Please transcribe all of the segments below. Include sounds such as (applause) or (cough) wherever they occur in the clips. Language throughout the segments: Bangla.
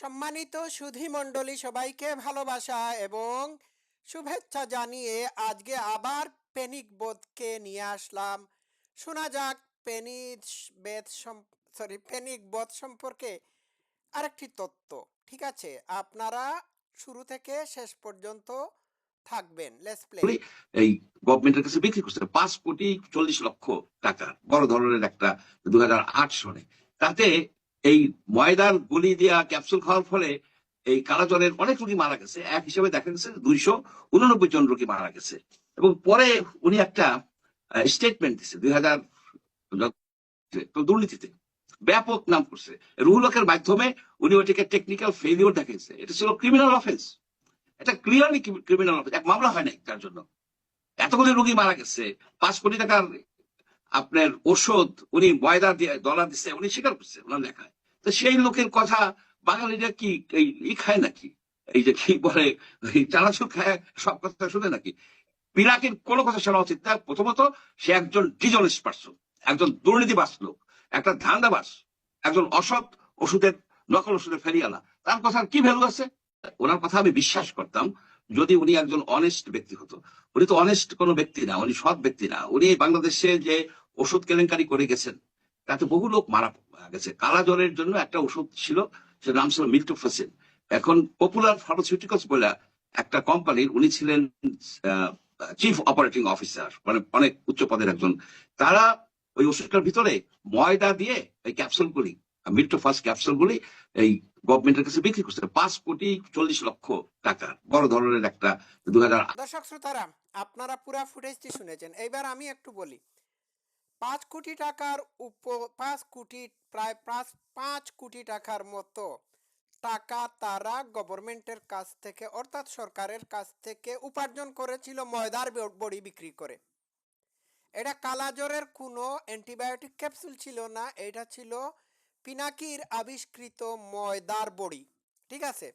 সম্মানিত সুধী মণ্ডলী সবাইকে ভালোবাসা এবং শুভেচ্ছা জানিয়ে আজকে আবার পেনিক বোধকে নিয়ে আসলাম। শোনা যাক পেনিক বেদ সরি পেনিক বোধ সম্পর্কে আরেকটি তত্ত্ব, ঠিক আছে? আপনারা শুরু থেকে শেষ পর্যন্ত থাকবেন। লেটস প্লে এই গভর্নমেন্টের কাছে বিক্রি করছে পাঁচ কোটি চল্লিশ লক্ষ টাকা, বড় ধরনের একটা দু সনে। তাতে এই ময়দার গুলি দিয়া ক্যাপসুল খাওয়ার ফলে এই কালাজ্বরের অনেক রোগী মারা গেছে। এক হিসেবে দেখা গেছে দুইশো উননব্বই জন রোগী মারা গেছে। এবং পরে উনি একটা স্টেটমেন্ট দিছে দুই হাজার দুর্নীতিতে। ব্যাপক নাম করছে। রুহুলকের মাধ্যমে উনি ওটাকে টেকনিক্যাল ফেলিওর দেখাইছে। এটা ছিল ক্রিমিনাল অফেন্স এটা ক্লিয়ারলি ক্রিমিনাল অফেন্স এক মামলা হয় নাই তার জন্য। এতগুলি রোগী মারা গেছে। পাঁচ কোটি টাকার আপনার ওষুধ উনি ময়দা দিয়ে দলা দিচ্ছে উনি স্বীকার করছে ওনার লেখায়। তো সেই লোকের কথা বাঙালিরা কি এই খায় নাকি? এই যে কি বলে চানাচুর খায়, সব কথা শুনে নাকি? পিনাকির কোনো কথা শোনা উচিত না। প্রথমত, সে একজন ডিজনেস পার্সন একজন দুর্নীতিবাস লোক, একটা ধান্দাবাস, একজন অসৎ ওষুধের, নকল ওষুধের ফেরিয়ালা তার কথার কি ভ্যালু আছে? ওনার কথা আমি বিশ্বাস করতাম, যদি উনি একজন অনেস্ট ব্যক্তি হতো। উনি তো অনেস্ট কোনো ব্যক্তি না, উনি সৎ ব্যক্তি না। উনি বাংলাদেশে যে ওষুধ কেলেঙ্কারি করে গেছেন তাতে বহু লোক মারা গেছে। কালা জ্বরের জন্য একটা ওষুধ ছিল সে নাম ছিল মিল্টোফেসিন এখন পপুলার ফার্মাসিউটিক্যালস বলে একটা কোম্পানির উনি ছিলেন চিফ অপারেটিং অফিসার মানে অনেক উচ্চ পদের একজন। তারা ওই ওষুধটার ভিতরে ময়দা দিয়ে এই ক্যাপসুলগুলি মিল্টোফাস ক্যাপসুলগুলি এই গভর্নমেন্টের কাছে বিক্রি করছে। পাঁচ কোটি চল্লিশ লক্ষ টাকা। বড় ধরনের একটা দু দর্শক শ্রোতারা, আপনারা পুরা ফুটেজটি শুনেছেন। এইবার আমি একটু বলি পাঁচ কোটি টাকার উপ, পাঁচ কোটি, প্রায় পাঁচ পাঁচ কোটি টাকার মতো টাকা তারা গভর্নমেন্টের কাছ থেকে, অর্থাৎ সরকারের কাছ থেকে উপার্জন করেছিল ময়দার বড়ি বিক্রি করে। এটা কালাজ্বরের কোনো অ্যান্টিবায়োটিক ক্যাপসুল ছিল না, এটা ছিল পিনাকির আবিষ্কৃত ময়দার বড়ি, ঠিক আছে?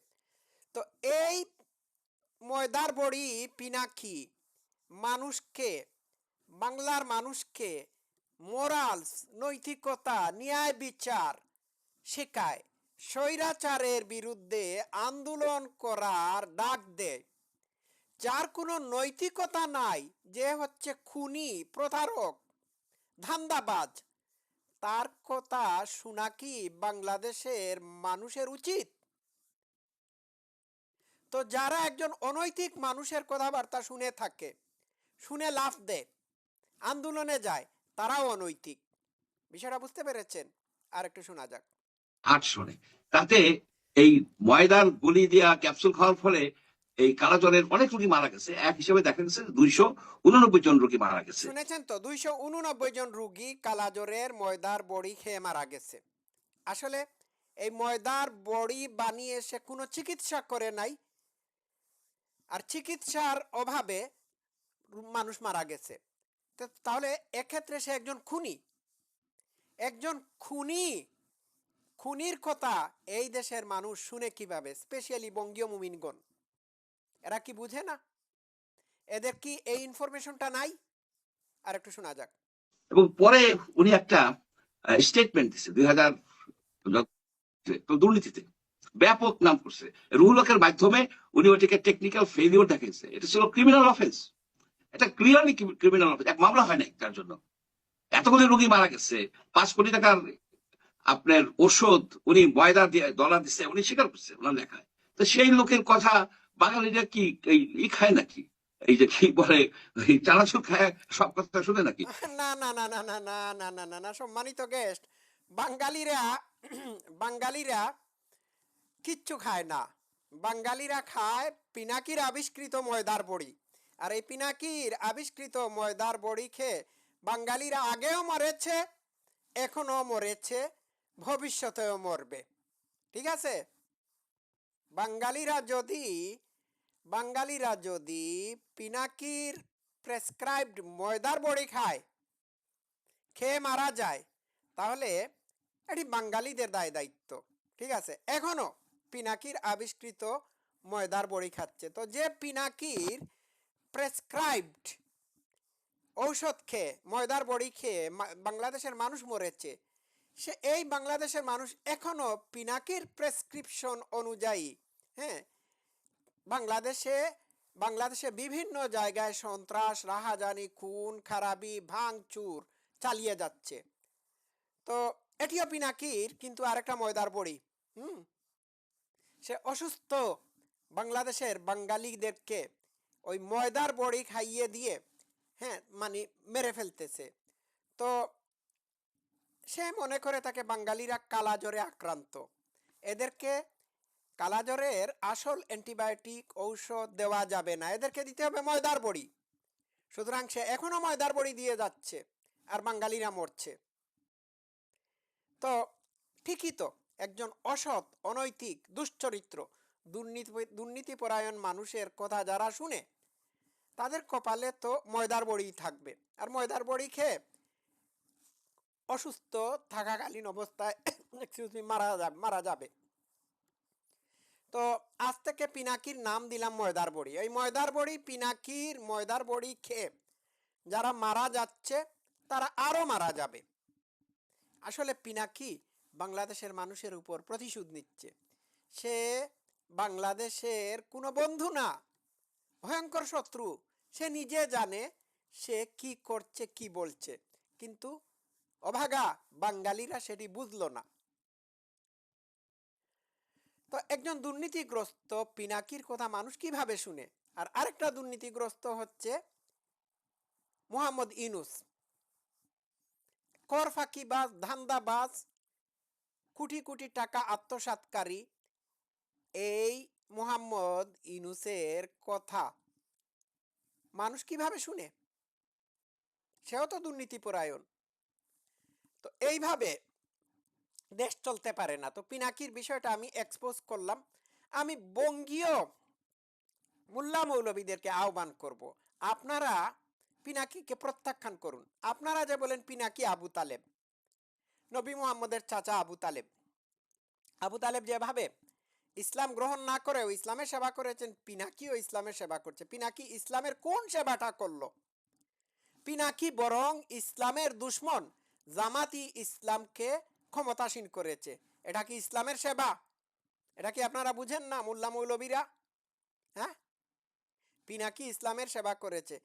তো এই ময়দার বড়ি পিনাকি মানুষকে, বাংলার মানুষকে মোরালস নৈতিকতা, ন্যায় বিচার শেখায়। স্বৈরাচারের বিরুদ্ধে আন্দোলন করার ডাক দেয়। যার কোনো নৈতিকতা নাই, যে হচ্ছে খুনি, প্রতারক, ধান্দাবাজ, তার কথা শোনা কি বাংলাদেশের মানুষের উচিত? তো যারা একজন অনৈতিক মানুষের কথাবার্তা শুনে থাকে, শুনে লাভ দেয়, আন্দোলনে যায় তারাও অনৈতিক। বিষয়টা বুঝতে পেরেছেন? আর একটু শোনা যাক। আট সনে তাতে এই ময়দার গুলি দিয়া ক্যাপসুল খাওয়ার ফলে এই কালাজ্বরের অনেক রোগী মারা গেছে। এক হিসেবে দেখা গেছে দুইশো উননব্বই জন রোগী মারা গেছে। শুনেছেন তো দুইশো উননব্বই জন রুগী কালাজ্বরের ময়দার বড়ি খেয়ে মারা গেছে। আসলে এই ময়দার বড়ি বানিয়ে সে কোনো চিকিৎসা করে নাই। আর চিকিৎসার অভাবে মানুষ মারা গেছে। তাহলে এক্ষেত্রে সে একজন খুনি। একজন খুনি। খুনির কথা এই দেশের মানুষ শুনে কীভাবে? স্পেশালি বঙ্গীয় মুমিনগণ। এরা কি বুঝে না? এদের কি এই ইনফরমেশনটা নাই? আর একটু শোনা যাক। এবং পরে উনি একটা স্টেটমেন্ট দিছে দুই হাজার দুর্নীতিতে। ব্যাপক নাম করছে। রুহুলকের মাধ্যমে উনি ওটিকে টেকনিক্যাল ফেলিওর দেখাইছে। এটা ছিল ক্রিমিনাল অফেন্স এটা ক্লিয়ারলি ক্রিমিনাল এক মামলা হয় নাই তার জন্য এতগুলি রোগী মারা গেছে পাঁচ কোটি টাকার আপনার ওষুধ উনি ময়দা দিয়ে ডলার দিচ্ছে উনি স্বীকার করছে ওনার লেখায় তো সেই লোকের কথা বাঙালিরা কি খায় নাকি এই যে কি বলে চানাচুর খায় সব কথা শুনে নাকি না না না না না না না না না না সম্মানিত গেস্ট বাঙালিরা বাঙালিরা কিচ্ছু খায় না বাঙালিরা খায় পিনাকির আবিষ্কৃত ময়দার বড়ি আর এই পিনাকির আবিষ্কৃত ময়দার বড়ি খেয়ে বাঙালিরা আগেও মরেছে এখনও মরেছে, ভবিষ্যতেও মরবে। ঠিক আছে? বাঙালিরা যদি বাঙালিরা যদি পিনাকির প্রেসক্রাইবড ময়দার বড়ি খায়, খেয়ে মারা যায়, তাহলে এটি বাঙালিদের দায় দায়িত্ব। ঠিক আছে? এখনও পিনাকির আবিষ্কৃত ময়দার বড়ি খাচ্ছে। তো যে পিনাকির প্রেসক্রাইবড ঔষধ খেয়ে, ময়দার বড়ি খেয়ে বাংলাদেশের মানুষ মরেছে। সে, এই বাংলাদেশের মানুষ এখনও পিনাকির প্রেসক্রিপশন অনুযায়ী হ্যাঁ? বাংলাদেশে বাংলাদেশে বিভিন্ন জায়গায় সন্ত্রাস, রাহাজানি, খুন, খারাপি, ভাঙচুর চালিয়ে যাচ্ছে। তো এটিও পিনাকির, কিন্তু আরেকটা ময়দার বড়ি, হুম? সে অসুস্থ বাংলাদেশের বাঙালিদেরকে ওই ময়দার বড়ি খাইয়ে দিয়ে হ্যাঁ মানে মেরে ফেলতেছে। তো সে মনে করে তাকে বাঙালিরা কালাজ্বরে আক্রান্ত। এদেরকে কালাজ্বরের আসল অ্যান্টিবায়োটিক ঔষধ দেওয়া যাবে না। এদেরকে দিতে হবে ময়দার বড়ি। সুতরাং সে এখনও ময়দার বড়ি দিয়ে যাচ্ছে আর বাঙালিরা মরছে। তো ঠিকই তো, একজন অসৎ, অনৈতিক, দুশ্চরিত্র দুর্নীতি দুর্নীতিপরায়ণ মানুষের কথা যারা শুনে, তাদের কপালে তো ময়দার বড়িই থাকবে। আর ময়দার বড়ি খেয়ে অসুস্থ থাকাকালীন অবস্থায় (coughs) এক্সকিউজ মি মারা যাবে মারা যাবে। তো আজ থেকে পিনাকির নাম দিলাম ময়দার বড়ি। এই ময়দার বড়ি, পিনাকির ময়দার বড়ি খেয়ে যারা মারা যাচ্ছে, তারা আরও মারা যাবে। আসলে পিনাকি বাংলাদেশের মানুষের উপর প্রতিশোধ নিচ্ছে। সে বাংলাদেশের কোনো বন্ধু না। ভয়ঙ্কর শত্রু। সে নিজে জানে সে কি করছে, কি বলছে। কিন্তু অভাগা বাঙালিরা সেটি বুঝলো না। তো একজন দুর্নীতিগ্রস্ত পিনাকির কথা মানুষ কীভাবে শুনে? আর আরেকটা দুর্নীতিগ্রস্ত হচ্ছে মোহাম্মদ ইনুস কর ফাঁকিবাজ ধান্দাবাজ, কোটি কোটি টাকা আত্মসাৎকারী এই মোহাম্মদ ইনুসের কথা মানুষ কীভাবে শুনে? সেও তো দুর্নীতিপরায়ণ তো এইভাবে দেশ চলতে পারে না। তো পিনাকির বিষয়টা আমি এক্সপোজ করলাম। আমি বঙ্গীয় মোল্লা মৌলবীদেরকে আহ্বান করব। আপনারা পিনাকিকে প্রত্যাখ্যান করুন। আপনারা যে বলেন পিনাকি আবু তালেব, নবী মোহাম্মদের চাচা আবু তালেব। আবু তালেব যেভাবে ইসলাম গ্রহণ না করেও ইসলামের সেবা করেছেন পিনাকি পিনাকিও ইসলামের সেবা করছে। পিনাকি ইসলামের কোন সেবাটা করল? পিনাকি বরং ইসলামের দুশ্মন জামাতি ইসলামকে ক্ষমতাসীন করেছে। এটা কি ইসলামের সেবা? এটা কি আপনারা বুঝেন না, মোল্লা মৌলবীরা? হ্যাঁ? পিনাকি ইসলামের সেবা করেছে।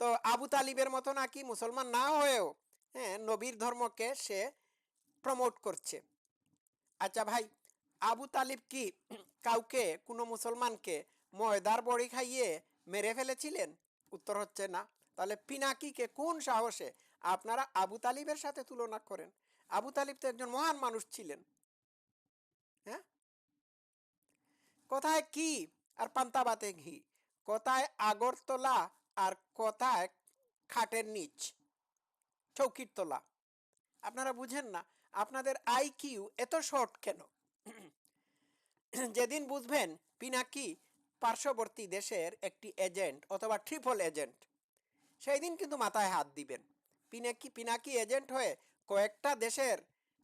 তো আবু তালিবের মতো নাকি মুসলমান না হয়েও হ্যাঁ নবীর ধর্মকে সে প্রমোট করছে। আচ্ছা ভাই আবু তালিব কি কাউকে কোনো মুসলমানকে ময়দার বড়ি খাইয়ে মেরে ফেলেছিলেন? উত্তর হচ্ছে না। তাহলে পিনাকিকে কোন সাহসে আপনারা আবু তালিবের সাথে তুলনা করেন? আবু তালিব তো একজন মহান মানুষ ছিলেন। হ্যাঁ? কোথায় কি আর পান্তাবাতে ঘি? কোথায় আগরতলা আর কোথায় খাটের নিচ। চৌকির তলা। আপনারা বুঝেন না, আপনাদের আইকিউ এত শর্ট কেন? (clears throat) যেদিন বুঝবেন পিনাকি পার্শ্ববর্তী দেশের একটি এজেন্ট অথবা ট্রিপল এজেন্ট সেই দিন কিন্তু মাথায় হাত দিবেন। পিনাকি পিনাকি এজেন্ট হয়ে কয়েকটা দেশের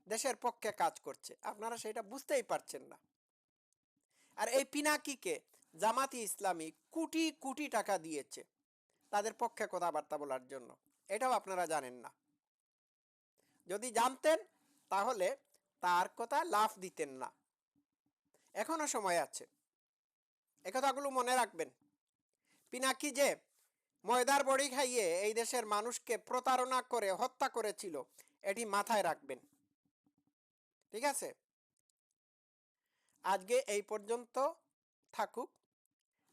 দেশের পক্ষে কাজ করছে। আপনারা সেটা বুঝতেই পারছেন না। আর এই পিনাকিকে জামাতি ইসলামী কোটি কোটি টাকা দিয়েছে তাদের পক্ষে কথাবার্তা বলার জন্য। এটাও আপনারা জানেন না। যদি জানতেন, তাহলে তার কথা লাভ দিতেন না। এখনও সময় আছে। এ কথাগুলো মনে রাখবেন। পিনাকি যে ময়দার বড়ি খাইয়ে এই দেশের মানুষকে প্রতারণা করে, হত্যা করেছিল, এটি মাথায় রাখবেন। ঠিক আছে? আজকে এই পর্যন্ত থাকুক।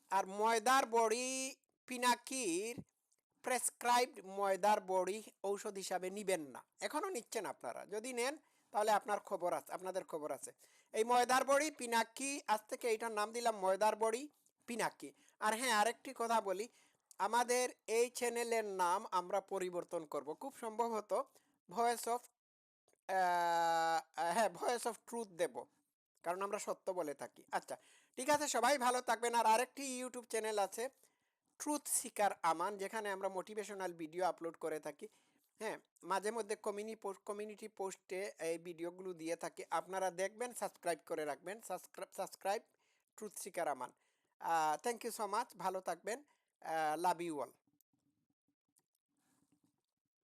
আর ময়দার বড়ি পিনাকির প্রেসক্রাইবড ময়দার বড়ি ঔষধ হিসাবে নিবেন না। এখনও নিচ্ছেন আপনারা। যদি নেন, তাহলে আপনার খবর আছে, আপনাদের খবর আছে। এই ময়দার বড়ি পিনাকি আজ থেকে এইটার নাম দিলাম ময়দার বড়ি পিনাকি আর হ্যাঁ আরেকটি কথা বলি, আমাদের এই চ্যানেলের নাম আমরা পরিবর্তন করব। খুব সম্ভবত ভয়েস অফ হ্যাঁ ভয়েস অফ ট্রুথ দেব, কারণ আমরা সত্য বলে থাকি। আচ্ছা ঠিক আছে, সবাই ভালো থাকবেন। আর আরেকটি ইউটিউব চ্যানেল আছে, ট্রুথ সিকার আমান, যেখানে আমরা মোটিভেশনাল ভিডিও আপলোড করে থাকি। হ্যাঁ মাঝে মধ্যে কমিউনি পোস্ট কমিউনিটি পোস্টে এই ভিডিওগুলো দিয়ে থাকি। আপনারা দেখবেন সাবস্ক্রাইব করে রাখবেন। Subscribe subscribe truth seeker Aman thank you so much ভালো থাকবেন। Love you all